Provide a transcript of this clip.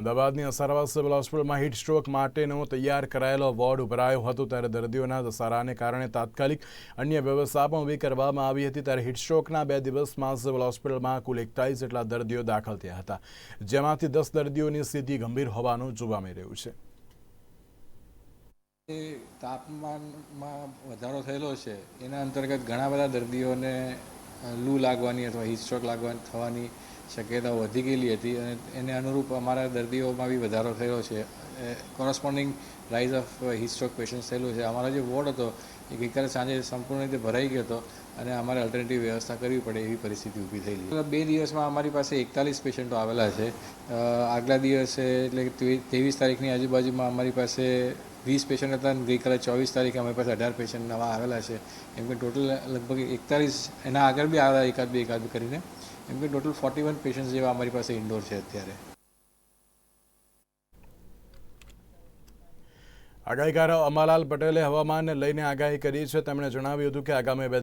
અમદાવાદની અસારવા સિવિલ હોસ્પિટલમાં heat stroke માટેનો તૈયાર કરાયેલો વોર્ડ ઉભરાયો હતો ત્યારે દર્દીઓના ધસારાને કારણે તાત્કાલિક અન્ય વ્યવસ્થા પણ ઊભી કરવામાં આવી હતી. ત્યારે હીટ સ્ટ્રોકના બે દિવસમાં સિવિલ હોસ્પિટલમાં કુલ એકતાલીસ જેટલા દર્દીઓ દાખલ થયા હતા. જેમાંથી દસ દર્દીઓની સ્થિતિ ગંભીર હોવાનું જોવા મળી રહ્યું છે. તાપમાનમાં વધારો થયેલો છે, એના અંતર્ગત ઘણા બધા દર્દીઓને લૂ લાગવાની અથવા હીટ સ્ટ્રોક લાગવાની થવાની શક્યતા વધી ગયેલી હતી અને એને અનુરૂપ અમારા દર્દીઓમાં બી વધારો થયો છે. Corresponding rise of heat stroke stroke patient થયેલું છે. અમારો જે વોર્ડ હતો, એ ગઈકાલે સાંજે સંપૂર્ણ રીતે ભરાઈ ગયો હતો અને અમારે અલ્ટરનેટિવ વ્યવસ્થા કરવી પડે એવી પરિસ્થિતિ ઊભી થયેલી. બે દિવસમાં અમારી પાસે એકતાલીસ પેશન્ટો આવેલા છે. આગલા દિવસે એટલે ત્રેવીસ તારીખની આજુબાજુમાં અમારી પાસે વીસ પેશન્ટ હતા અને ગઈકાલે ચોવીસ તારીખે અમારી પાસે અઢાર પેશન્ટ નવા આવેલા છે. એમ કે ટોટલ લગભગ એકતાલીસ એના આગળ બી આવેલા એકાદ બે એકાદ કરીને. એમ કે ટોટલ ફોર્ટી વન પેશન્ટ જેવા અમારી પાસે ઇન્ડોર છે અત્યારે. આગાહીકાર, અમાલાલ પટેલે હવામાનને લઈને આગાહી કરી છે. તેમણે જણાવ્યું હતું કે આગામી બે